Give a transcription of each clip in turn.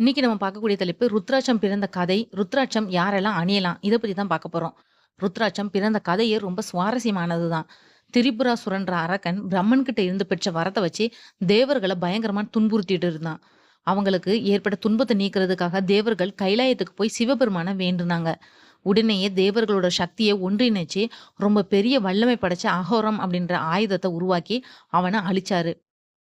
இன்னைக்கு நம்ம பார்க்கக்கூடிய தலைப்பு ருத்ராட்சம் பிறந்த கதை. ருத்ராட்சம் யாரெல்லாம் அணியலாம்? இதை பற்றி தான் பார்க்க போகிறோம் ருத்ராட்சம் பிறந்த கதையே ரொம்ப சுவாரஸ்யமானது தான் திரிபுரா சுரன்ற அரக்கன் பிரம்மன் கிட்ட இருந்து பெற்ற வரத்தை வச்சு தேவர்களை பயங்கரமா துன்புறுத்திட்டு இருந்தான். அவங்களுக்கு ஏற்பட்ட துன்பத்தை நீக்கிறதுக்காக தேவர்கள் கைலாயத்துக்கு போய் சிவபெருமான வேண்டுனாங்க. உடனேயே தேவர்களோட சக்தியை ஒன்றிணைச்சு ரொம்ப பெரிய வல்லமை படைச்ச அகோரம் அப்படின்ற ஆயுதத்தை உருவாக்கி அவனை அழிச்சாரு.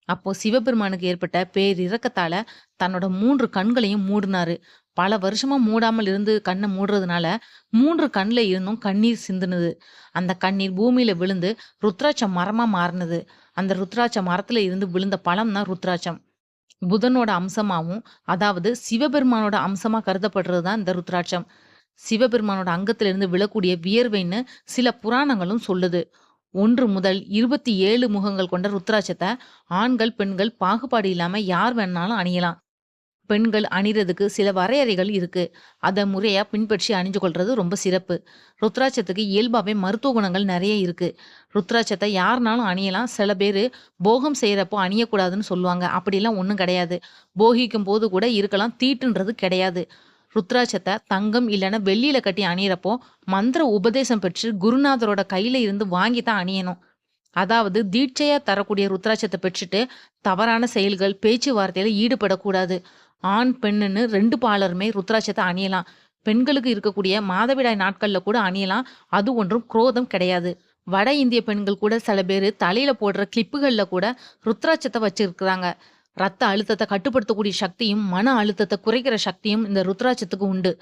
அப்போ சிவபெருமானுக்கு ஏற்பட்ட பேரிறக்கத்தால தன்னோட மூன்று கண்களையும் மூடினாரு. பல வருஷமா மூடாமல் இருந்து கண்ணை மூடுறதுனால மூன்று கண்ணில் இருந்தும் கண்ணீர் சிந்துனது. அந்த கண்ணீர் பூமியில விழுந்து ருத்ராட்சம் மரமா மாறினது. அந்த ருத்ராட்ச மரத்துல இருந்து விழுந்த பழம் தான் ருத்ராட்சம். புதனோட அம்சமாவும் அதாவது சிவபெருமானோட அம்சமா கருதப்படுறது தான் இந்த ருத்ராட்சம். சிவபெருமானோட அங்கத்திலிருந்து விழக்கூடிய வியர்வைன்னு சில புராணங்களும் சொல்லுது. ஒன்று முதல் இருபத்தி ஏழு முகங்கள் கொண்ட ருத்ராட்சத்தை ஆண்கள் பெண்கள் பாகுபாடு இல்லாம யார் வேணாலும் அணியலாம். பெண்கள் அணிறதுக்கு சில வரையறைகள் இருக்கு. அதை முறையா பின்பற்றி அணிஞ்சு கொள்றது ரொம்ப சிறப்பு. ருத்ராட்சத்துக்கு இயல்பாவே மருத்துவ குணங்கள் நிறைய இருக்கு. ருத்ராட்சத்தை யாருனாலும் அணியலாம். சில பேர் போகம் செய்யறப்போ அணியக்கூடாதுன்னு சொல்லுவாங்க. அப்படிலாம் ஒன்றும் கிடையாது. போகிக்கும் போது கூட இருக்கலாம். தீட்டுன்றது கிடையாது. ருத்ராட்சத்தை தங்கம் இல்லைன்னா வெள்ளியில கட்டி அணியிறப்போ மந்திர உபதேசம் பெற்று குருநாதரோட கையில இருந்து வாங்கி தான் அணியணும். அதாவது தீட்சையா தரக்கூடிய ருத்ராட்சத்தை பெற்றுட்டு தவறான செயல்கள் பேச்சுவார்த்தையில ஈடுபடக்கூடாது. ஆண் பெண்ணுன்னு ரெண்டு பாலருமே ருத்ராட்சத்தை அணியலாம். பெண்களுக்கு இருக்கக்கூடிய மாதவிடாய் நாட்கள்ல கூட அணியலாம். அது ஒன்றும் குரோதம் கிடையாது. வட இந்திய பெண்கள் கூட சில பேர் தலையில போடுற கிளிப்புகள்ல கூட ருத்ராட்சத்தை வச்சிருக்கிறாங்க. ரத்த அழுத்தத்தை கட்டுப்படுத்தக்கூடிய சக்தியும் மன அழுத்தத்தை குறைக்கிற சக்தியும் இந்த ருத்ராட்சத்துக்கு உண்டு.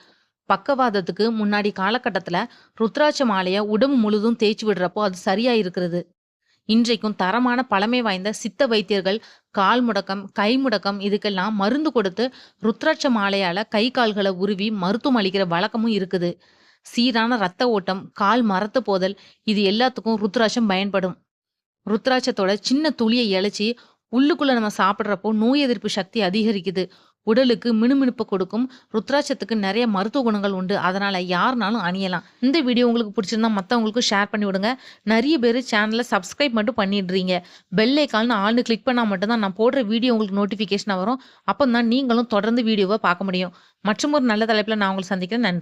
பக்கவாதத்துக்கு முன்னாடி காலகட்டத்தில் ருத்ராட்ச மாலைய உடம்பு முழுதும் தேய்ச்சி விடுறப்போ அது சரியா இருக்கிறது இன்றைக்கும் தரமான பழமை வாய்ந்த சித்த வைத்தியர்கள் கால் முடக்கம் கை முடக்கம் இதுக்கெல்லாம் மருந்து கொடுத்து ருத்ராட்ச மாலையால கை கால்களை உருவி மருத்துவம் அளிக்கிற வழக்கமும் இருக்குது. சீரான ரத்த ஓட்டம் கால் மரத்து போதல் இது எல்லாத்துக்கும் ருத்ராட்சம் பயன்படும். ருத்ராட்சத்தோட சின்ன துளியை இழைச்சி உள்ளுக்குள்ள நம்ம சாப்பிட்றப்போ நோய் எதிர்ப்பு சக்தி அதிகரிக்குது. உடலுக்கு மினுமினுப்பு கொடுக்கும். ருத்ராட்சத்துக்கு நிறைய மருத்துவ குணங்கள் உண்டு. அதனால யாருனாலும் அணியலாம். இந்த வீடியோ உங்களுக்கு பிடிச்சிருந்தா மற்றவங்களுக்கும் ஷேர் பண்ணி விடுங்க. நிறைய பேர் சேனலை சப்ஸ்கிரைப் மட்டும் பண்ணிடுறீங்க. பெல் ஐக்கால்னு ஆள்னு கிளிக் பண்ணால் மட்டும்தான் நான் போடுற வீடியோ உங்களுக்கு நோட்டிஃபிகேஷன் வரும். அப்போ தான் நீங்களும் தொடர்ந்து வீடியோவை பார்க்க முடியும். மற்றும் ஒரு நல்ல தலைப்பில் நான் உங்களுக்கு சந்திக்கிறேன். நன்றி.